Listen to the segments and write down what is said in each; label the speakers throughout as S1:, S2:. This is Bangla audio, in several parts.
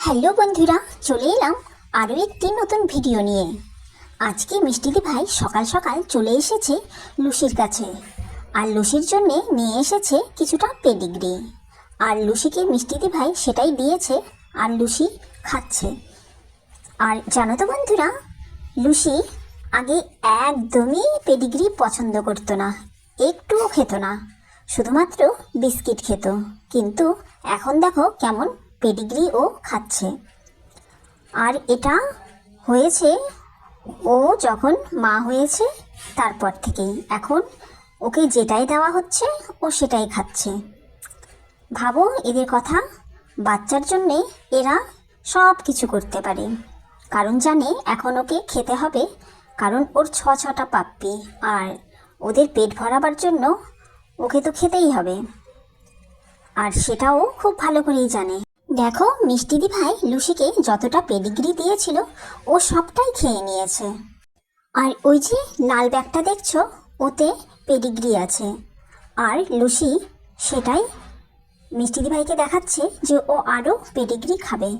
S1: হ্যালো বন্ধুরা, চলে এলাম আরও একটি নতুন ভিডিও নিয়ে। আজকে মিষ্টিদি ভাই সকাল সকাল চলে এসেছে লুসির কাছে। আর লুসির জন্যে নিয়ে এসেছে কিছুটা পেডিগ্রি। আর লুসিকে মিষ্টিদি ভাই সেটাই দিয়েছে আর লুসি খাচ্ছে। আর জানো তো বন্ধুরা, লুসি আগে একদমই পেডিগ্রি পছন্দ করতো না, একটুও খেত না। শুধুমাত্র বিস্কিট খেত। কিন্তু এখন দেখো কেমন পেডিগ্রি ও খাচ্ছে। আর এটা হয়েছে, ও যখন মা হয়েছে, তারপর থেকেই। এখন ওকে যেটাই দেওয়া হচ্ছে, ও সেটাই খাচ্ছে। ভাবো, এদের কথা বাচ্চার জন্যে এরা সব কিছু করতে পারে। কারণ জানে এখন ওকে খেতে হবে, কারণ ওর ছ ছটা পাপ্পি, আর ওদের পেট ভরাবার জন্য ওকে তো খেতেই হবে। আর সেটাও খুব ভালো করেই জানে। দেখো মিষ্টিদি ভাই লুসিকে যতটা পেডিগ্রি দিয়েছিল, ও সবটাই খেয়ে নিয়েছে। আর ওই যে লাল ব্যাগটা দেখছ, ওতে পেডিগ্রি আছে। আর লুসি সেটাই মিষ্টিদি ভাইকে দেখাচ্ছে যে ও আরও পেডিগ্রি খাবে।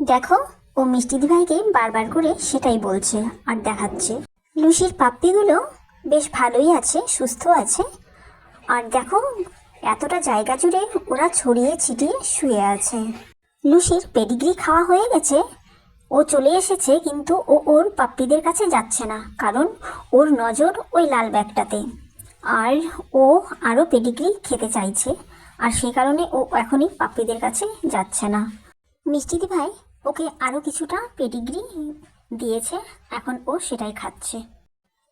S1: দেখো, ও মিষ্টিদি ভাইকে বারবার করে সেটাই বলছে আর দেখাচ্ছে। লুসির পাপ্পিগুলো বেশ ভালোই আছে সুস্থ আছে। আর দেখো এতটা জায়গা জুড়ে ওরা ছড়িয়ে ছিটিয়ে শুয়ে আছে। লুসির পেডিগ্রি খাওয়া হয়ে গেছে। ও চলে এসেছে কিন্তু ও ওর পাপ্পিদের কাছে যাচ্ছে না, কারণ ওর নজর ওই লাল ব্যাগটাতে। আর ও আরও পেডিগ্রি খেতে চাইছে, আর সেই কারণে ও এখনই পাপ্পিদের কাছে যাচ্ছে না। মিষ্টিদি ভাই, ওকে আরও কিছুটা পেডিগ্রি দিয়েছে, এখন ও সেটাই খাচ্ছে।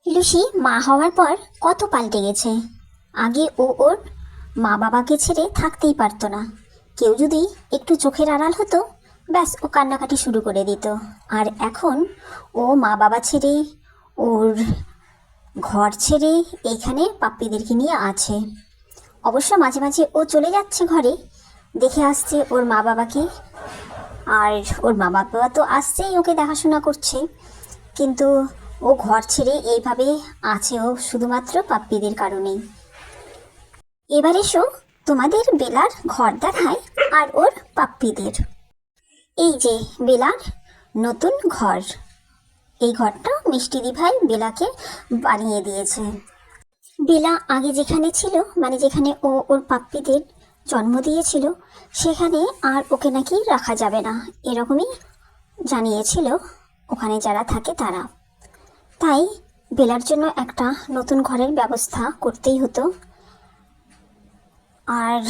S1: লুসি মা হওয়ার পর কত পাল্টে গেছে। আগে ও ওর মা বাবাকে ছেড়ে থাকতেই পারতো না। কেউ যদি একটু চোখের আড়াল হতো, ব্যাস ও কান্নাকাটি শুরু করে দিত। আর এখন ও মা বাবা ছেড়ে, ওর ঘর ছেড়ে এইখানে পাপ্পিদেরকে নিয়ে আছে। অবশ্য মাঝে মাঝে ও চলে যাচ্ছে ঘরে, দেখে আসছে ওর মা বাবাকে আর ওর মা বাবা তো আসছেই ওকে দেখাশোনা করছে। কিন্তু ও ঘর ছেড়ে এইভাবে আছে ও শুধুমাত্র পাপ্পিদের কারণেই। এবার এসো তোমাদের বেলার ঘর দেখায় আর ওর পাপ্পিদের। এই যে বেলার নতুন ঘর। এই ঘরটা মিষ্টি দিভাই বেলাকে বানিয়ে দিয়েছে। বেলা আগে যেখানে ছিল মানে যেখানে ও ওর পাপ্পিদের জন্ম দিয়েছিল, সেখানে আর ওকে নাকি রাখা যাবে না, এরকমই জানিয়েছিল ওখানে যারা থাকে তারা। তাই বেলার জন্য একটা নতুন ঘরের ব্যবস্থা করতেই হতো। আর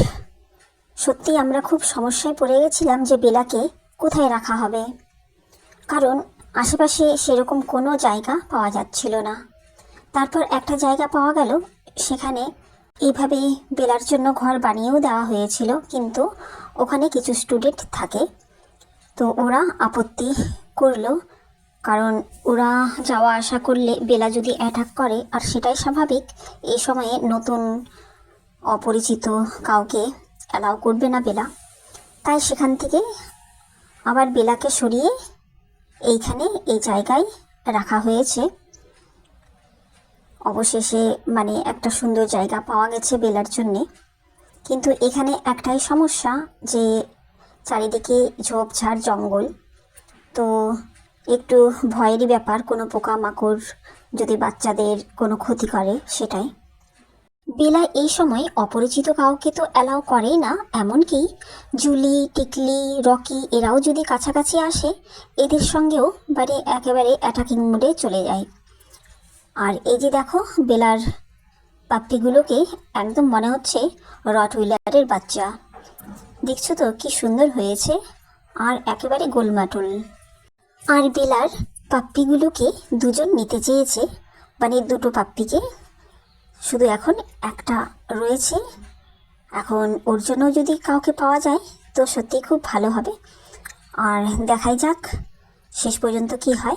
S1: সত্যি আমরা খুব সমস্যায় পড়ে গেছিলাম যে বেলাকে কোথায় রাখা হবে। কারণ আশেপাশে সেরকম কোনো জায়গা পাওয়া যাচ্ছিল না। তারপর একটা জায়গা পাওয়া গেল, সেখানে এইভাবে বেলার জন্য ঘর বানিয়েও দেওয়া হয়েছিল, কিন্তু ওখানে কিছু স্টুডেন্ট থাকে। তো ওরা আপত্তি করল, কারণ ওরা যাওয়া আসা করলে বেলা যদি অ্যাটাক করে, আর সেটাই স্বাভাবিক এই সময়ে নতুন অপরিচিত কাউকে অ্যালাউ করবে না বেলা। তাই সেখান থেকে আবার বেলাকে সরিয়ে এইখানে এই জায়গায় রাখা হয়েছে। অবশেষে মানে একটা সুন্দর জায়গা পাওয়া গেছে বেলার জন্যে। কিন্তু এখানে একটাই সমস্যা যে চারিদিকে ঝোপঝাড়, জঙ্গল। তো একটু ভয়েরই ব্যাপার, কোনো পোকামাকড় যদি বাচ্চাদের কোনো ক্ষতি করে সেটাই। বেলা এই সময় অপরিচিত কাউকে তো অ্যালাউ করেই না, এমনকি জুলি, টিকলি, রকি এরাও যদি কাছাকাছি আসে, এদের সঙ্গেও বাড়ি একেবারে অ্যাটাকিং মোডে চলে যায়। আর এই যে দেখো, বেলার পাপ্পিগুলোকে একদম মনে হচ্ছে রট হুইলারের বাচ্চা। দেখছ তো কি সুন্দর হয়েছে, আর একেবারে গোলমাটুল। আর বেলার পাপ্পিগুলোকে দুজন নিতে চেয়েছে মানে দুটো পাপ্পিকে শুধু এখন একটা রয়েছে। এখন ওর জন্য যদি কাউকে পাওয়া যায়, তো সত্যি খুব ভালো হবে। আর দেখাই যাক, শেষ পর্যন্ত কি হয়।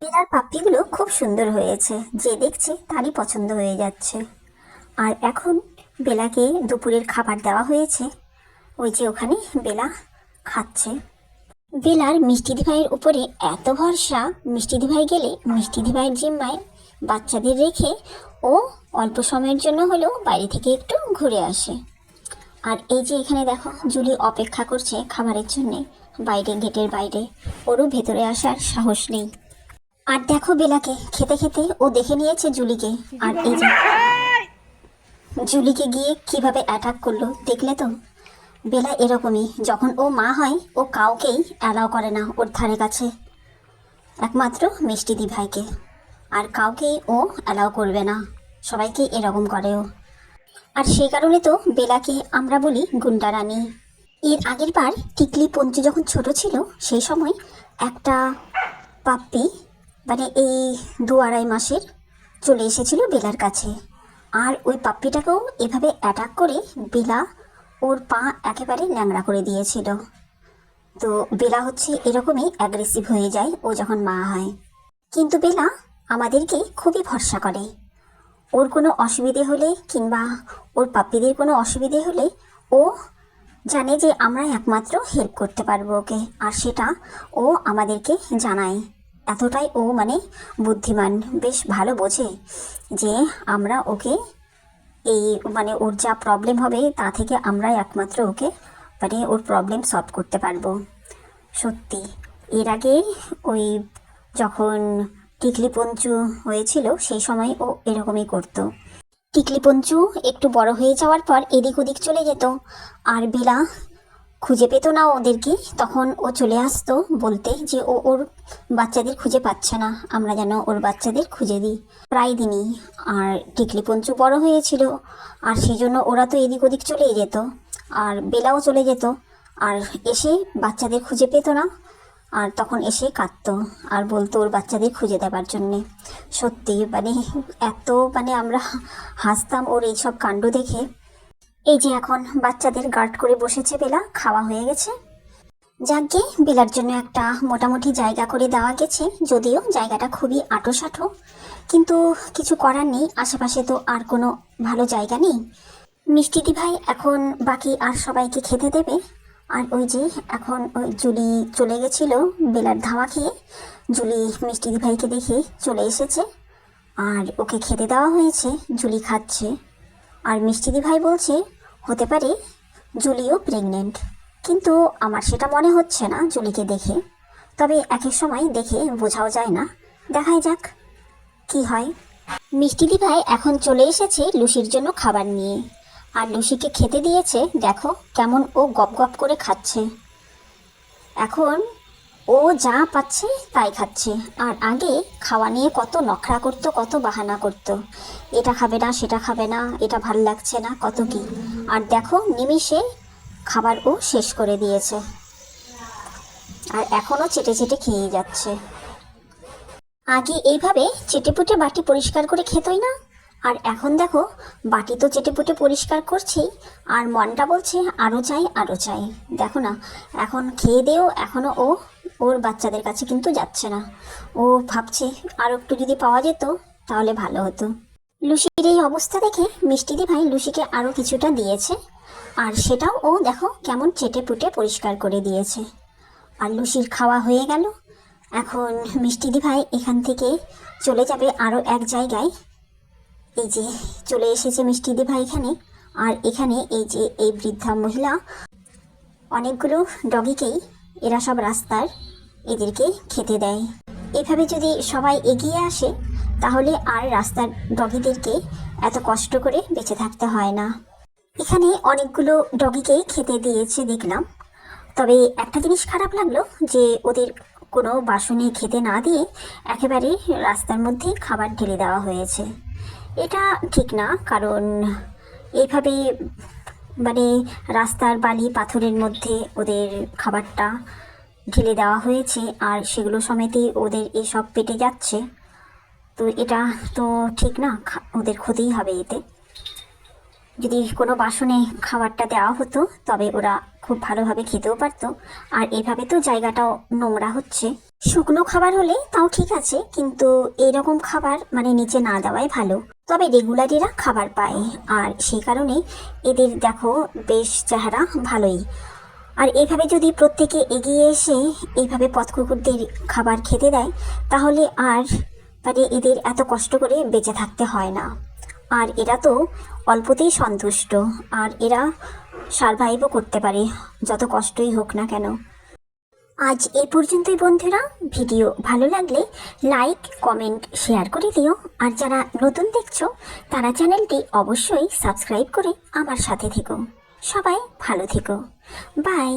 S1: বেলার পাপ্পিগুলো খুব সুন্দর হয়েছে। যে দেখছে তারই পছন্দ হয়ে যাচ্ছে। আর এখন বেলাকে দুপুরের খাবার দেওয়া হয়েছে। ওই যে ওখানে বেলা খাচ্ছে। বেলার মিষ্টি দিভাইয়ের উপরে এত ভরসা মিষ্টি দিভাই গেলে মিষ্টি দিভাইয়ের জিম্মায় বাচ্চাদের রেখে ও অল্প সময়ের জন্য হলেও বাইরে থেকে একটু ঘুরে আসে। আর এই যে এখানে দেখো, জুলি অপেক্ষা করছে খাবারের জন্যে। বাইরে, গেটের বাইরে। ওরও ভেতরে আসার সাহস নেই। আর দেখো বেলাকে, খেতে খেতে ও দেখে নিয়েছে জুলিকে। আর এই যে জুলিকে গিয়ে কীভাবে অ্যাটাক করল, দেখলে তো? বেলা এরকমই, যখন ও মা হয়, ও কাউকেই অ্যালাউ করে না ওর ধারে কাছে। একমাত্র মিষ্টি দি ভাইকে আর কাউকেই ও অ্যালাউ করবে না। সবাইকে এরকম করেও। আর সেই কারণে তো বেলাকে আমরা বলি গুন্ডা রানী। এর আগের বার টিকলি পঞ্চু যখন ছোট ছিল, সেই সময় একটা পাপ্পি মানে এই দু আড়াই মাসের চলে এসেছিল বেলার কাছে। আর ওই পাপ্পিটাকেও এভাবে অ্যাটাক করে বেলা ওর পা একেবারে ল্যাংড়া করে দিয়েছিল। তো বেলা হচ্ছে এরকমই অ্যাগ্রেসিভ হয়ে যায়, ও যখন মা হয়। কিন্তু বেলা আমাদেরকে খুবই ভরসা করে। ওর কোনো অসুবিধে হলে কিংবা ওর পাপ্পিদের কোনো অসুবিধে হলে ও জানে যে আমরা একমাত্র হেল্প করতে পারব ওকে, আর সেটা ও আমাদেরকে জানায়। এতটাই ও মানে বুদ্ধিমান, বেশ ভালো বোঝে যে আমরা ওকে এই মানে ওর যা প্রবলেম হবে তা থেকে আমরাই একমাত্র ওকে মানে ওর প্রবলেম সলভ করতে পারব। সত্যি, এর আগে ওই যখন টিকলি পঞ্চু হয়েছিল, সেই সময় ও এরকমই করতো। টিকলি পঞ্চু একটু বড় হয়ে যাওয়ার পর এদিক ওদিক চলে যেত। আর বেলা খুঁজে পেত না ওদেরকে। তখন ও চলে আসতো বলতে যে, ও ওর বাচ্চাদের খুঁজে পাচ্ছে না। আমরা যেন ওর বাচ্চাদের খুঁজে দিই। প্রায় দিনই আর টিকলি পঞ্চু বড় হয়েছিল। আর সেই জন্য ওরা তো এদিক ওদিক চলেই যেত। আর বেলাও চলে যেত। আর এসে বাচ্চাদের খুঁজে পেত না। আর তখন এসে কাঁদতো আর বলতো ওর বাচ্চাদের খুঁজে দেওয়ার জন্যে। সত্যি মানে এত মানে আমরা হাসতাম ওর এইসব কাণ্ড দেখে। এই যে এখন বাচ্চাদের গার্ড করে বসেছে বেলা, খাওয়া হয়ে গেছে। যাকে বেলার জন্য একটা মোটামুটি জায়গা করে দেওয়া গেছে, যদিও জায়গাটা খুবই আঁটোসাঁটো। কিন্তু কিছু করার নেই, আশেপাশে তো আর কোনো ভালো জায়গা নেই। মিষ্টিদি ভাই, এখন বাকি আর সবাইকে খেতে দেবে। আর ওই যে এখন ওই জুলি চলে গেছিল বেলার ধাওয়া খেয়ে। জুলি মিষ্টিদি ভাইকে দেখে চলে এসেছে আর ওকে খেতে দেওয়া হয়েছে, জুলি খাচ্ছে। আর মিষ্টিদি ভাই বলছে, হতে পারে জুলিও প্রেগনেন্ট কিন্তু আমার সেটা মনে হচ্ছে না জুলিকে দেখে। তবে এক এক সময় দেখে বোঝাও যায় না। দেখাই যাক কি হয়। মিষ্টিদি ভাই এখন চলে এসেছে লুসির জন্য খাবার নিয়ে। আর লুসিকে খেতে দিয়েছে, দেখো কেমন ও গপ গপ করে খাচ্ছে। এখন ও যা পাচ্ছে তাই খাচ্ছে, আর আগে খাওয়া নিয়ে কত নখরা করতো, কত বাহানা করতো। এটা খাবে না, সেটা খাবে না, এটা ভালো লাগছে না, কত কি। আর দেখো নিমিষে খাবার ও শেষ করে দিয়েছে। আর এখনও চেটে চেটে খেয়ে যাচ্ছে। আগে এইভাবে চেটেপুটে বাটি পরিষ্কার করে খেতই না? আর এখন দেখো, বাটি তো চেটেপুটে পরিষ্কার করছেই আর মনটা বলছে আরও চাই আরও চাই। দেখো না, এখন খেয়ে দেও এখনও ও, ওর বাচ্চাদের কাছে কিন্তু যাচ্ছে না। ও ভাবছে, আর একটু যদি পাওয়া যেত, তাহলে ভালো হতো। লুসির এই অবস্থা দেখে মিষ্টিদি ভাই লুসিকে আরও কিছুটা দিয়েছে, আর সেটাও ও দেখো কেমন চেটে পুটে পরিষ্কার করে দিয়েছে। আর লুসির খাওয়া হয়ে গেল। এখন মিষ্টিদি ভাই এখান থেকে চলে যাবে আরও এক জায়গায়। এই যে চলে এসেছে মিষ্টিদি ভাই এখানে। আর এখানে এই যে এই বৃদ্ধা মহিলা, অনেকগুলো ডগিকেই এরা সব রাস্তার এদেরকে খেতে দেয়। এভাবে যদি সবাই এগিয়ে আসে, তাহলে আর রাস্তার ডগিদেরকে এত কষ্ট করে বেঁচে থাকতে হয় না। এখানে অনেকগুলো ডগিকেই খেতে দিয়েছে দেখলাম। তবে একটা জিনিস খারাপ লাগল যে ওদের কোনো বাসনে খেতে না দিয়ে একেবারে রাস্তার মধ্যে খাবার ঢেলে দেওয়া হয়েছে। এটা ঠিক না, কারণ এইভাবে মানে রাস্তার বালি পাথরের মধ্যে ওদের খাবারটা ঢেলে দেওয়া হয়েছে আর সেগুলো সমেতই ওদের এসব পেটে যাচ্ছে। তো এটা তো ঠিক না ওদের ক্ষতিই হবে এতে। যদি কোনো বাসনে খাবারটা দেওয়া হতো, তবে ওরা খুব ভালোভাবে খেতেও পারতো। আর এভাবে তো জায়গাটাও নোংরা হচ্ছে। শুকনো খাবার হলে তাও ঠিক আছে, কিন্তু এইরকম খাবার মানে নিচে না দেওয়াই ভালো। তবে রেগুলারিরা খাবার পায়। আর সেই কারণে এদের দেখো বেশ চেহারা ভালোই। আর এভাবে যদি প্রত্যেকে এগিয়ে এসে এইভাবে পথ কুকুরদের খাবার খেতে দেয়, তাহলে আর মানে এদের এত কষ্ট করে বেঁচে থাকতে হয় না। আর এরা তো অল্পতেই সন্তুষ্ট। আর এরা সারভাইভও করতে পারে, যত কষ্টই হোক না কেন। আজ এই পর্যন্তই বন্ধুরা। ভিডিও ভালো লাগলে লাইক কমেন্ট শেয়ার করে দিও। আর যারা নতুন দেখছ, তারা চ্যানেলটি অবশ্যই সাবস্ক্রাইব করে আমার সাথে থেকো। সবাই ভালো থেকো। বাই